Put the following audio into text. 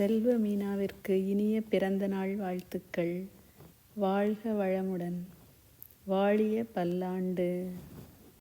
செல்வ மீனாவிற்கு இனிய பிறந்த நாள் வாழ்த்துக்கள். வாழ்க வளமுடன். வாழிய பல்லாண்டு.